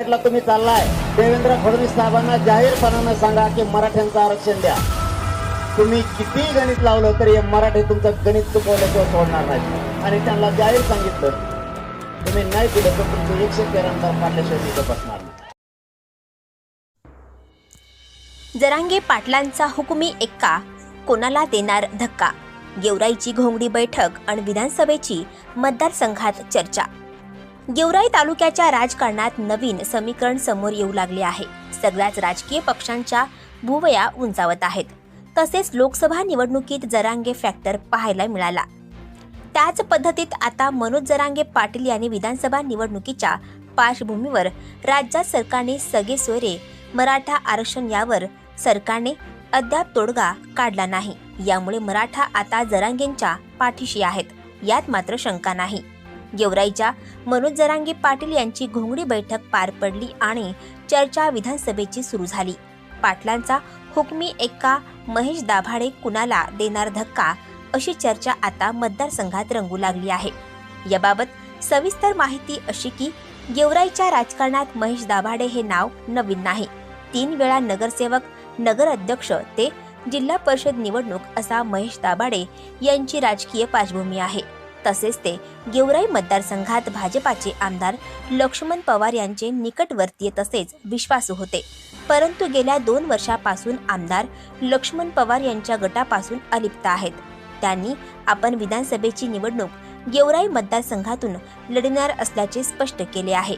तुम्ही चाललाय. देवेंद्र फडणवीस साहेबांना जाहीरपणानं सांगा की मराठ्यांचं आरक्षण द्या. तुम्ही किती गणित लावलं तरी मराठी तुमचं गणित चुकवल्याशिवाय सोडणार नाही. आणि त्यांना जाहीर सांगितलं तुम्ही नाही दिलं तर तुमचं एकशे तेरा आमदार तिथं बसणार नाही. जरांगे पाटलांचा हुकुमी एक्का कोणाला देणार धक्का? गेवराईची घोंगडी बैठक आणि विधानसभेची मतदारसंघात चर्चा गेवराई तालुक्याच्या राजकारणात नवीन समीकरण समोर येऊ लागले आहे. सगळ्याच राजकीय पक्षांच्या भुवया उंचावत आहेत. तसेच लोकसभा निवडणुकीत जरांगे फॅक्टर पाहायला मिळाला. त्याच पद्धतीत आता मनोज जरांगे पाटील यांनी विधानसभा निवडणुकीच्या पार्श्वभूमीवर राज्यात सरकारने सगळे सोयरे मराठा आरक्षण यावर सरकारने अद्याप तोडगा काढला नाही. यामुळे मराठा आता जरांगेंच्या पाठीशी आहेत. यात मात्र शंका नाही. गेवराईच्या मनोज जरांगे पाटील यांची घोंगडी बैठक पार पडली आणि चर्चा विधानसभेची सुरू झाली. पाटलांचा हुकमी एक्का महेश दाभाडे कुणाला देणार धक्का अशी चर्चा आता मतदारसंघात रंगू लागली आहे. याबाबत सविस्तर माहिती अशी की गेवराईच्या राजकारणात महेश दाभाडे हे नाव नवीन नाही. तीन वेळा नगरसेवक नगर अध्यक्ष ते जिल्हा परिषद निवडणूक असा महेश दाभाडे यांची राजकीय पार्श्वभूमी आहे. तसेच ते गेवराई मतदारसंघात भाजपाचे आमदार लक्ष्मण पवार यांचे निकटवर्तीय तसेच विश्वासू होते. परंतु गेल्या दोन वर्षापासून आमदार लक्ष्मण पवार यांच्या गटापासून अलिप्त आहेत. त्यांनी आपण विधानसभेची निवडणूक गेवराई मतदारसंघातून लढणार असल्याचे स्पष्ट केले आहे.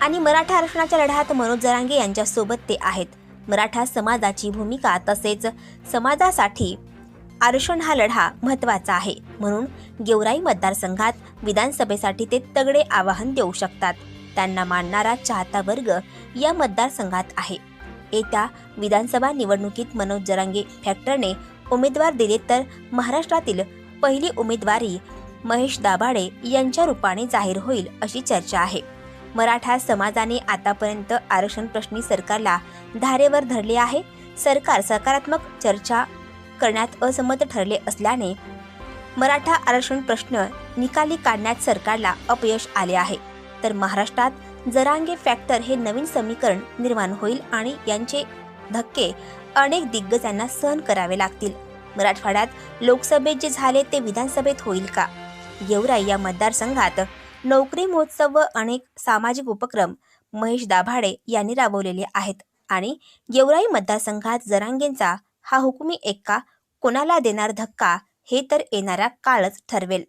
आणि मराठा आरक्षणाच्या लढ्यात मनोज जरांगे यांच्यासोबत ते आहेत. मराठा समाजाची भूमिका तसेच समाजासाठी आरक्षण हा लढा महत्त्वाचा आहे. म्हणून गेवराई मतदारसंघात विधानसभेसाठी ते तगडे आवाहन देऊ शकतात. त्यांना मानणारा चाहता वर्ग या मतदारसंघात आहे. येत्या विधानसभा निवडणुकीत मनोज जरांगे फॅक्टरने उमेदवार दिले तर महाराष्ट्रातील पहिली उमेदवारी महेश दाभाडे यांच्या रूपाने जाहीर होईल अशी चर्चा आहे. मराठा समाजाने आतापर्यंत आरक्षण प्रश्नी सरकारला धारेवर धरले आहे. सरकार सकारात्मक चर्चा करण्यात असमर्थ ठरले असल्याने मराठा आरक्षण प्रश्न निकाली काढण्यात सरकारला अपयश आले आहे. तर महाराष्ट्रात जरांगे फॅक्टर हे नवीन समीकरण निर्माण होईल आणि यांचे धक्के अनेक दिग्गजांना सहन करावे लागतील. मराठवाड्यात लोकसभेत जे झाले ते विधानसभेत होईल का? गेवराई या मतदारसंघात नोकरी महोत्सव व अनेक सामाजिक उपक्रम महेश दाभाडे यांनी राबवलेले आहेत आणि गेवराई मतदारसंघात जरांगेंचा हा हुकुमी एक्का कोणाला देणार धक्का हे तर येणारा काळच ठरवेल.